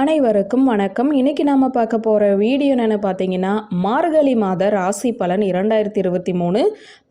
அனைவருக்கும் வணக்கம். இன்னைக்கு நாம பார்க்க போற வீடியோ என்னன்னு பார்த்தீங்கன்னா மார்கழி மாத ராசி பலன் இரண்டாயிரத்தி இருபத்தி மூணு.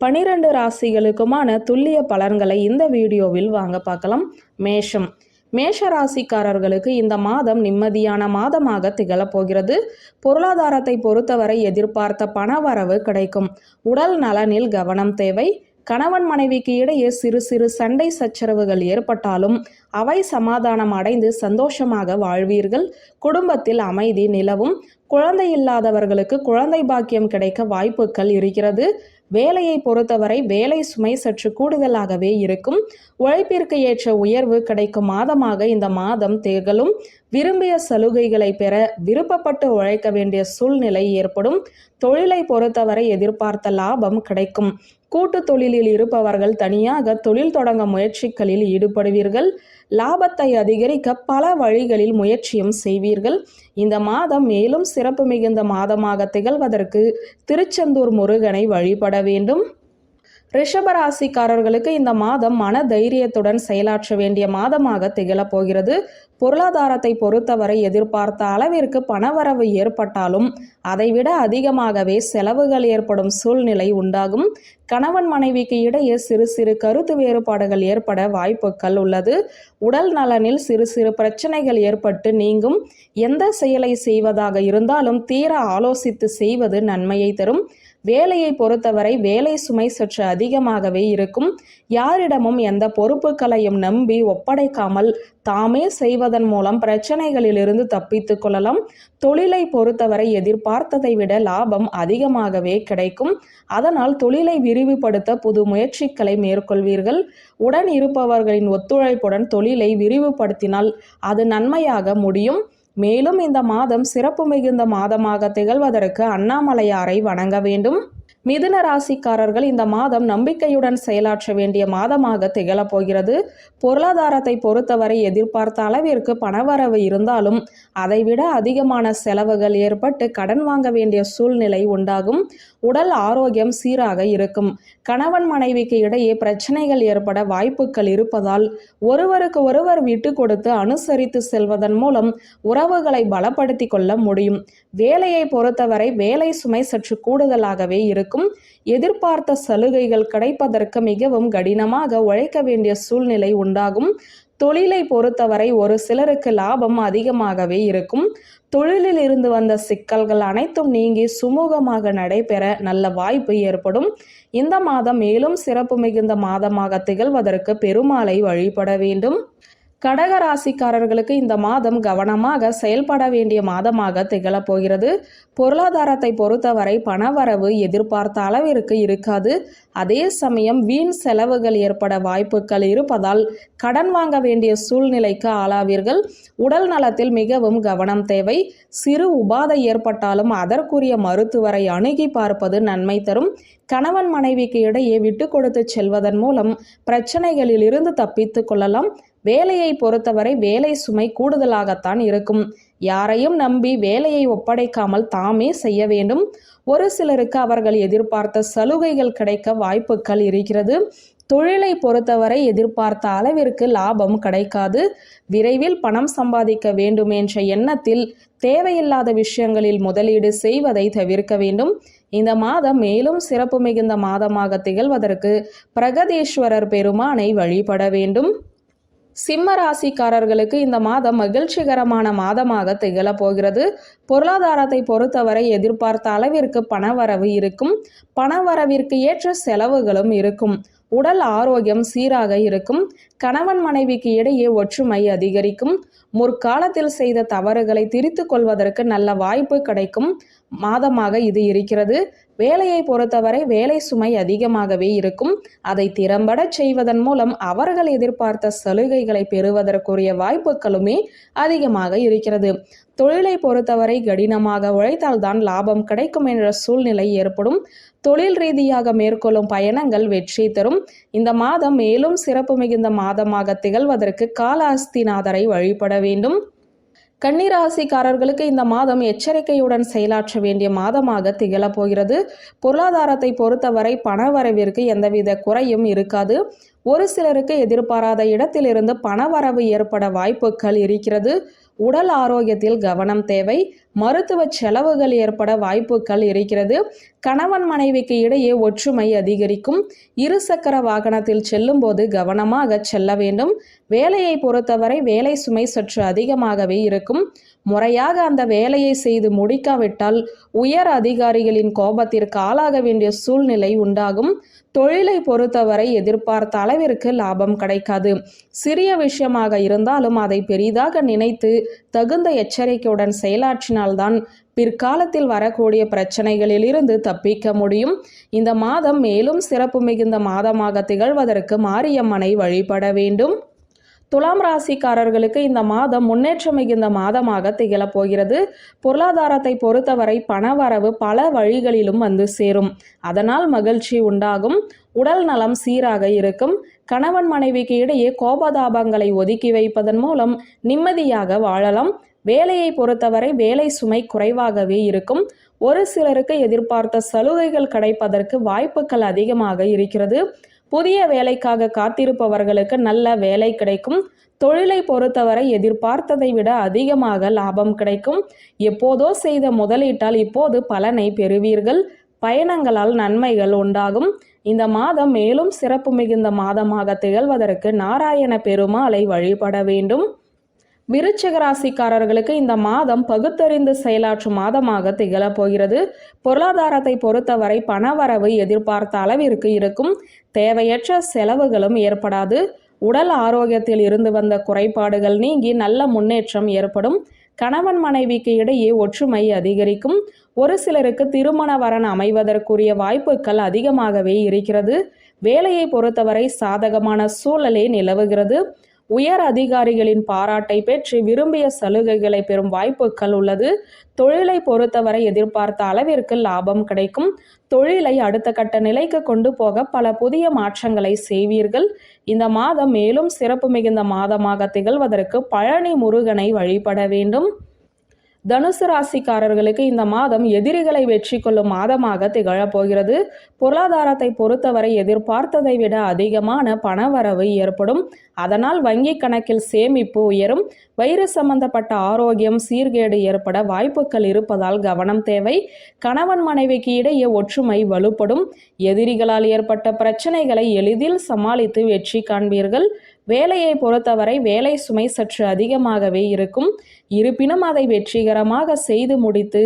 பனிரெண்டு ராசிகளுக்குமான துல்லிய பலன்களை இந்த வீடியோவில் வாங்க பார்க்கலாம். மேஷம். மேஷ ராசிக்காரர்களுக்கு இந்த மாதம் நிம்மதியான மாதமாக திகழப்போகிறது பொருளாதாரத்தை பொறுத்தவரை எதிர்பார்த்த பணவரவு கிடைக்கும். உடல் நலனில் கவனம் தேவை. கணவன் மனைவிக்கு இடையே சிறு சிறு சண்டை சச்சரவுகள் ஏற்பட்டாலும் அவை சமாதானம் அடைந்து சந்தோஷமாக வாழ்வீர்கள். குடும்பத்தில் அமைதி நிலவும். குழந்தை இல்லாதவர்களுக்கு குழந்தை பாக்கியம் கிடைக்க வாய்ப்புகள் இருக்கிறது. வேலையை பொறுத்தவரை வேலை சுமை சற்று கூடுதலாகவே இருக்கும். உழைப்பிற்கு ஏற்ற உயர்வு கிடைக்கும் மாதமாக இந்த மாதம் திகழும். விரும்பிய சலுகைகளை பெற விருப்பப்பட்டு உழைக்க வேண்டிய சூழ்நிலை ஏற்படும். தொழிலை பொறுத்தவரை எதிர்பார்த்த லாபம் கிடைக்கும். கூட்டு தொழிலில் இருப்பவர்கள் தனியாக தொழில் தொடங்க முயற்சிகளில் ஈடுபடுவீர்கள். லாபத்தை அதிகரிக்க பல வழிகளில் முயற்சியும் செய்வீர்கள். இந்த மாதம் மேலும் சிறப்பு மிகுந்த மாதமாக திகழ்வதற்கு திருச்செந்தூர் முருகனை வழிபட வேண்டும். ரிஷபராசிக்காரர்களுக்கு இந்த மாதம் மன தைரியத்துடன் செயலாற்ற வேண்டிய மாதமாக திகழப் போகிறது. பொருளாதாரத்தை பொறுத்தவரை எதிர்பார்த்த அளவிற்கு பணவரவு ஏற்பட்டாலும் அதைவிட அதிகமாகவே செலவுகள் ஏற்படும் சூழ்நிலை உண்டாகும். கணவன் மனைவிக்கு இடையே சிறு சிறு கருத்து வேறுபாடுகள் ஏற்பட வாய்ப்புகள் உள்ளது. உடல் நலனில் சிறு சிறு பிரச்சனைகள் ஏற்பட்டு நீங்கும். எந்த செயலை செய்வதாக இருந்தாலும் தீர ஆலோசித்து செய்வது நன்மையை தரும். வேலையை பொறுத்தவரை வேலை சுமை சற்று அதிகமாகவே இருக்கும். யாரிடமும் எந்த பொறுப்புகளையும் நம்பி ஒப்படைக்காமல் தாமே செய்வதன் மூலம் பிரச்சனைகளிலிருந்து தப்பித்துக் கொள்ளலாம். தொழிலை பொறுத்தவரை எதிர்பார்த்ததை விட லாபம் அதிகமாகவே கிடைக்கும். அதனால் தொழிலை விரிவுபடுத்த புது முயற்சிகளை மேற்கொள்வீர்கள். உடன் இருப்பவர்களின் ஒத்துழைப்புடன் தொழிலை விரிவுபடுத்தினால் அது நன்மையாக முடியும். மேலும் இந்த மாதம் சிறப்பு மிகுந்த மாதமாக திகழ்வதற்கு அண்ணாமலையாரை வணங்க வேண்டும். மிதுன ராசிக்காரர்கள் இந்த மாதம் நம்பிக்கையுடன் செயலாற்ற வேண்டிய மாதமாக திகழப் போகிறது. பொருளாதாரத்தை பொறுத்தவரை எதிர்பார்த்த அளவிற்கு பணவரவு இருந்தாலும் அதைவிட அதிகமான செலவுகள் ஏற்பட்டு கடன் வாங்க வேண்டிய சூழ்நிலை உண்டாகும். உடல் ஆரோக்கியம் சீராக இருக்கும். கணவன் மனைவிக்கு இடையே பிரச்சனைகள் ஏற்பட வாய்ப்புகள் இருப்பதால் ஒருவருக்கு ஒருவர் விட்டு கொடுத்து அனுசரித்து செல்வதன் மூலம் உறவுகளை பலப்படுத்திக் கொள்ள முடியும். வேலையை பொறுத்தவரை வேலை சுமை சற்று கூடுதலாகவே இருக்கும். எதிர்பார்த்த சலுகைகள் கிடைப்பதற்கு மிகவும் கடினமாக உழைக்க வேண்டிய சூழ்நிலை உண்டாகும். தொழிலை பொறுத்தவரை ஒரு சிலருக்கு லாபம் அதிகமாகவே இருக்கும். தொழிலில் இருந்து வந்த சிக்கல்கள் அனைத்தும் நீங்கி சுமூகமாக நடைபெற நல்ல வாய்ப்பு ஏற்படும். இந்த மாதம் மேலும் சிறப்பு மிகுந்த மாதமாக திகழ்வதற்கு பெருமாளை வழிபட வேண்டும். கடக ராசிக்காரர்களுக்கு இந்த மாதம் கவனமாக செயல்பட வேண்டிய மாதமாக திகழப் போகிறது. பொருளாதாரத்தை பொறுத்தவரை பணவரவு எதிர்பார்த்த அளவிற்கு இருக்காது. அதே சமயம் வீண் செலவுகள் ஏற்பட வாய்ப்புகள் இருப்பதால் கடன் வாங்க வேண்டிய சூழ்நிலைக்கு ஆளாவீர்கள். உடல் நலத்தில் மிகவும் கவனம் தேவை. சிறு உபாதை ஏற்பட்டாலும் அதற்குரிய மருத்துவரை அணுகி பார்ப்பது நன்மை தரும். கணவன் மனைவிக்கு இடையே விட்டு கொடுத்து செல்வதன் மூலம் பிரச்சனைகளில் இருந்து தப்பித்து கொள்ளலாம். வேலையை பொறுத்தவரை வேலை சுமை கூடுதலாகத்தான் இருக்கும். யாரையும் நம்பி வேலையை ஒப்படைக்காமல் தாமே செய்ய வேண்டும். ஒரு சிலருக்கு அவர்கள் எதிர்பார்த்த சலுகைகள் கிடைக்க வாய்ப்புகள் இருக்கிறது. தொழிலை பொறுத்தவரை எதிர்பார்த்த அளவிற்கு லாபம் கிடைக்காது. விரைவில் பணம் சம்பாதிக்க வேண்டும் என்ற எண்ணத்தில் தேவையில்லாத விஷயங்களில் முதலீடு செய்வதை தவிர்க்க வேண்டும். இந்த மாதம் மேலும் சிறப்பு மிகுந்த மாதமாக திகழ்வதற்கு பிரகதீஸ்வரர் பெருமானை வழிபட வேண்டும். சிம்ம ராசிக்காரர்களுக்கு இந்த மாதம் மகிழ்ச்சிகரமான மாதமாக திகழப் போகிறது. பொருளாதாரத்தை பொறுத்தவரை எதிர்பார்த்த அளவிற்கு பணவரவு இருக்கும். பணவரவிற்கு ஏற்ற செலவுகளும் இருக்கும். உடல் ஆரோக்கியம் சீராக இருக்கும். கணவன் மனைவிக்கு இடையே ஒற்றுமை அதிகரிக்கும். முற்காலத்தில் செய்த தவறுகளை திரித்து கொள்வதற்கு நல்ல வாய்ப்பு கிடைக்கும். மாதமாக இது இருக்கிறது. வேலையை பொறுத்தவரை வேலை சுமை அதிகமாகவே இருக்கும். அதை திறம்பட செய்வதன் மூலம் அவர்கள் எதிர்பார்த்த சலுகைகளை பெறுவதற்குரிய வாய்ப்புகளுமே அதிகமாக இருக்கிறது. தொழிலை பொறுத்தவரை கடினமாக உழைத்தால்தான் லாபம் கிடைக்கும் என்ற சூழ்நிலை ஏற்படும். தொழில் ரீதியாக மேற்கொள்ளும் பயணங்கள் வெற்றி தரும். இந்த மாதம் மேலும் சிறப்பு மிகுந்த மாதமாக திகழ்வதற்கு காலாஸ்திநாதரை வழிபட வேண்டும். கன்னிராசிக்காரர்களுக்கு இந்த மாதம் எச்சரிக்கையுடன் செயலாற்ற வேண்டிய மாதமாக திகழப்போகிறது பொருளாதாரத்தை பொறுத்தவரை பண வரவிற்கு எந்தவித குறையும் இருக்காது. ஒரு சிலருக்கு எதிர்பாராத இடத்திலிருந்து பணவரவு ஏற்பட வாய்ப்புகள் இருக்கிறது. உடல் ஆரோக்கியத்தில் கவனம் தேவை. மருத்துவ செலவுகள் ஏற்பட வாய்ப்புகள் இருக்கிறது. கணவன் மனைவிக்கு இடையே ஒற்றுமை அதிகரிக்கும். இருசக்கர வாகனத்தில் செல்லும்போது கவனமாக செல்ல வேண்டும். வேலையை பொறுத்தவரை வேலை சுமை சற்று அதிகமாகவே இருக்கும். முறையாக அந்த வேலையை செய்து முடிக்காவிட்டால் உயர் அதிகாரிகளின் கோபத்திற்கு ஆளாக வேண்டிய சூழ்நிலை உண்டாகும். தொழிலை பொறுத்தவரை எதிர்பார்த்த அளவிற்கு லாபம் கிடைக்காது. சிறிய விஷயமாக இருந்தாலும் அதை பெரிதாக நினைத்து தகுந்த எச்சரிக்கையுடன் செயலாற்றினால்தான் பிற்காலத்தில் வரக்கூடிய பிரச்சனைகளிலிருந்து தப்பிக்க முடியும். இந்த மாதம் மேலும் சிறப்பு மிகுந்த மாதமாக திகழ்வதற்கு மாரியம்மனை வழிபட வேண்டும். துலாம் ராசிக்காரர்களுக்கு இந்த மாதம் முன்னேற்றம் மிகுந்த மாதமாக திகழப் போகிறது. பொருளாதாரத்தை பொறுத்தவரை பணவரவு பல வழிகளிலும் வந்து சேரும். அதனால் மகிழ்ச்சி உண்டாகும். உடல் நலம் சீராக இருக்கும். கணவன் மனைவிக்கு இடையே கோபதாபங்களை ஒதுக்கி வைப்பதன் மூலம் நிம்மதியாக வாழலாம். வேலையை பொறுத்தவரை வேலை சுமை குறைவாகவே இருக்கும். ஒரு சிலருக்கு எதிர்பார்த்த சலுகைகள் கிடைப்பதற்கு வாய்ப்புகள் அதிகமாக இருக்கிறது. புதிய வேலைக்காக காத்திருப்பவர்களுக்கு நல்ல வேலை கிடைக்கும். தொழிலை பொறுத்தவரை எதிர்பார்த்ததை விட அதிகமாக லாபம் கிடைக்கும். எப்போதோ செய்த முதலீட்டால் இப்போது பலனை பெறுவீர்கள். பயணங்களால் நன்மைகள் உண்டாகும். இந்த மாதம் மேலும் சிறப்பு மிகுந்த மாதமாக திகழ்வதற்கு நாராயண பெருமாளை வழிபட வேண்டும். விருச்சிக ராசிக்காரர்களுக்கு இந்த மாதம் பகுத்தறிந்து செயலாற்றும் மாதமாக திகழப் போகிறது. பொருளாதாரத்தை பொறுத்தவரை பணவரவு எதிர்பார்த்த அளவிற்கு இருக்கும். தேவையற்ற செலவுகளும் ஏற்படாது. உடல் ஆரோக்கியத்தில் இருந்து வந்த குறைபாடுகள் நீங்கி நல்ல முன்னேற்றம் ஏற்படும். கணவன் மனைவிக்கு இடையே ஒற்றுமை அதிகரிக்கும். ஒரு சிலருக்கு திருமண வரன் அமைவதற்குரிய வாய்ப்புகள் அதிகமாகவே இருக்கிறது. வேலையை பொறுத்தவரை சாதகமான சூழலே நிலவுகிறது. உயர் அதிகாரிகளின் பாராட்டை பெற்று விரும்பிய சலுகைகளை பெறும் வாய்ப்புகள் உள்ளது. தொழிலை பொறுத்தவரை எதிர்பார்த்த அளவிற்கு லாபம் கிடைக்கும். தொழிலை அடுத்த கட்ட நிலைக்கு கொண்டு போக பல புதிய மாற்றங்களை செய்வீர்கள். இந்த மாதம் மேலும் சிறப்பு மிகுந்த மாதமாக திகழ்வதற்கு பழனி முருகனை வழிபட வேண்டும். தனுசு ராசிக்காரர்களுக்கு இந்த மாதம் எதிரிகளை வெற்றி கொள்ளும் மாதமாக திகழப் போகிறது. பொருளாதாரத்தை பொறுத்தவரை எதிர்பார்த்ததை விட அதிகமான பணவரவு ஏற்படும். அதனால் வங்கி கணக்கில் சேமிப்பு உயரும். வயிறு சம்பந்தப்பட்ட ஆரோக்கியம் சீர்கேடு ஏற்பட வாய்ப்புகள் இருப்பதால் கவனம் தேவை. கணவன் மனைவிக்கு இடையே ஒற்றுமை வலுப்படும். எதிரிகளால் ஏற்பட்ட பிரச்சனைகளை எளிதில் சமாளித்து வெற்றி காண்பீர்கள். வேலையை பொறுத்தவரை வேலை சுமை சற்று அதிகமாகவே இருக்கும். இருப்பினும் அதை வெற்றிகரமாக செய்து முடித்து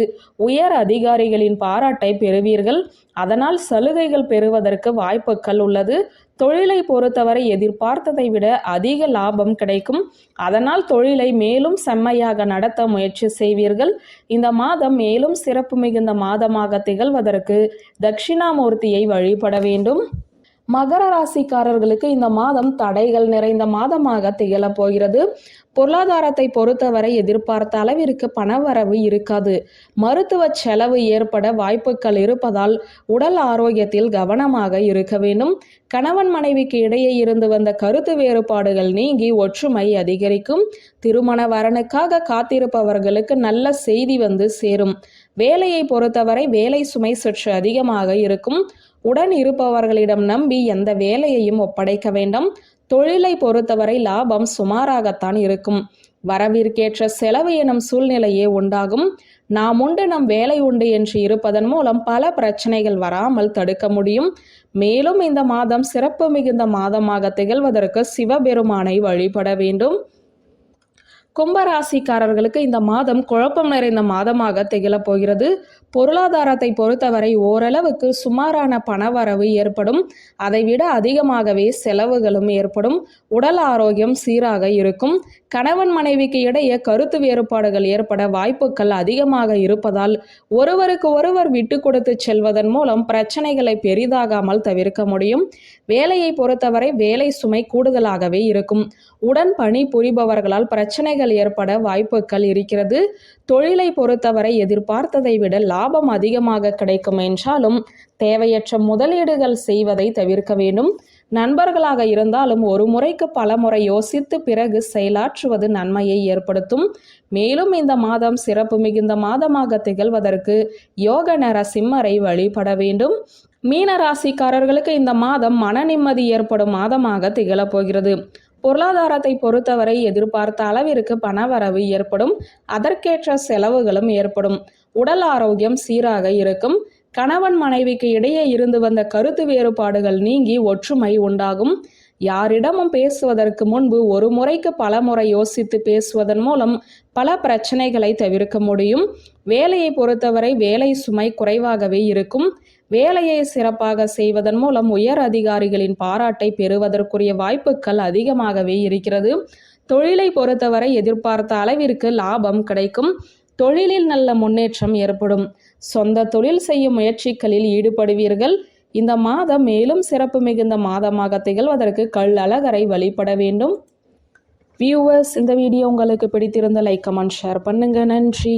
உயர் அதிகாரிகளின் பாராட்டை பெறுவீர்கள். அதனால் சலுகைகள் பெறுவதற்கு வாய்ப்புகள் உள்ளது. தொழிலை பொறுத்தவரை எதிர்பார்த்ததை விட அதிக லாபம் கிடைக்கும். அதனால் தொழிலை மேலும் செம்மையாக நடத்த முயற்சி செய்வீர்கள். இந்த மாதம் மேலும் சிறப்பு மிகுந்த மாதமாக திகழ்வதற்கு தட்சிணாமூர்த்தியை வழிபட வேண்டும். மகர ராசிக்காரர்களுக்கு இந்த மாதம் தடைகள் நிறைந்த மாதமாக திகழப் போகிறது. பொருளாதாரத்தை பொறுத்தவரை எதிர்பார்த்த அளவிற்கு பணவரவு இருக்காது. மருத்துவ செலவு ஏற்பட வாய்ப்புகள் இருப்பதால் உடல் ஆரோக்கியத்தில் கவனமாக இருக்க வேண்டும். கணவன் மனைவிக்கு இடையே இருந்து வந்த கருத்து வேறுபாடுகள் நீங்கி ஒற்றுமை அதிகரிக்கும். திருமண வரனுக்காக காத்திருப்பவர்களுக்கு நல்ல செய்தி வந்து சேரும். வேலையை பொறுத்தவரை வேலை சுமை சற்று அதிகமாக இருக்கும். உடன் இருப்பவர்களிடம் நம்பி எந்த வேலையையும் ஒப்படைக்க வேண்டும். தொழிலை பொறுத்தவரை லாபம் சுமாராகத்தான் இருக்கும். வரவிற்கேற்ற செலவு எனும் சூழ்நிலையே உண்டாகும். நாம் உண்டு நம் வேலை உண்டு என்று இருப்பதன் மூலம் பல பிரச்சனைகள் வராமல் தடுக்க முடியும். மேலும் இந்த மாதம் சிறப்பு மிகுந்த மாதமாக திகழ்வதற்கு சிவபெருமானை வழிபட வேண்டும். கும்பராசிக்காரர்களுக்கு இந்த மாதம் குழப்பம் நிறைந்த மாதமாக திகழப் போகிறது. பொருளாதாரத்தை பொறுத்தவரை ஓரளவுக்கு சுமாரான பணவரவு ஏற்படும். அதைவிட அதிகமாகவே செலவுகளும் ஏற்படும். உடல் ஆரோக்கியம் சீராக இருக்கும். கணவன் மனைவிக்கு இடையே கருத்து வேறுபாடுகள் ஏற்பட வாய்ப்புகள் அதிகமாக இருப்பதால் ஒருவருக்கு ஒருவர் விட்டு கொடுத்து செல்வதன் மூலம் பிரச்சனைகளை பெரிதாகாமல் தவிர்க்க முடியும். வேலையை பொறுத்தவரை வேலை சுமை கூடுதலாகவே இருக்கும். உடன் பணி புரிபவர்களால் பிரச்சனைகள் ஏற்பட வாய்ப்புகள் இருக்கிறது. தொழிலை பொறுத்தவரை எதிர்பார்த்ததை விட லாபம் அதிகமாக கிடைக்கும் என்றாலும் தேவையற்ற முதலீடுகள் செய்வதை தவிர்க்க வேண்டும். நண்பர்களாக இருந்தாலும் ஒரு முறைக்கு பல முறை யோசித்து பிறகு செயலாற்றுவது நன்மையை ஏற்படுத்தும். மேலும் இந்த மாதம் சிறப்பு மிகுந்த மாதமாக திகழ்வதற்கு யோக நரசிம்மரை வழிபட வேண்டும். மீன ராசிக்காரர்களுக்கு இந்த மாதம் மன நிம்மதி ஏற்படும் மாதமாக திகழப்போகிறது பொருளாதாரத்தை பொறுத்தவரை எதிர்பார்த்த அளவிற்கு பணவரவு ஏற்படும். அதற்கேற்ற செலவுகளும் ஏற்படும். உடல் ஆரோக்கியம் சீராக இருக்கும். கணவன் மனைவிக்கு இடையே இருந்து வந்த கருத்து வேறுபாடுகள் நீங்கி ஒற்றுமை உண்டாகும். யாரிடமும் பேசுவதற்கு முன்பு ஒரு முறைக்கு பல முறை யோசித்து பேசுவதன் மூலம் பல பிரச்சனைகளை தவிர்க்க முடியும். வேலையை பொறுத்தவரை வேலை சுமை குறைவாகவே இருக்கும். வேலையை சிறப்பாக செய்வதன் மூலம் உயர் அதிகாரிகளின் பாராட்டை பெறுவதற்குரிய வாய்ப்புகள் அதிகமாகவே இருக்கிறது. தொழிலை பொறுத்தவரை எதிர்பார்த்த அளவிற்கு லாபம் கிடைக்கும். தொழிலில் நல்ல முன்னேற்றம் ஏற்படும். சொந்த தொழில் செய்யும் முயற்சிகளில் ஈடுபடுவீர்கள். இந்த மாதம் மேலும் சிறப்பு மிகுந்த மாதமாக திகழ்வதற்கு கல் அழகரை வழிபட வேண்டும். வியூவர்ஸ் இந்த வீடியோ உங்களுக்கு பிடித்திருந்த லைக் கமெண்ட் ஷேர் பண்ணுங்க. நன்றி.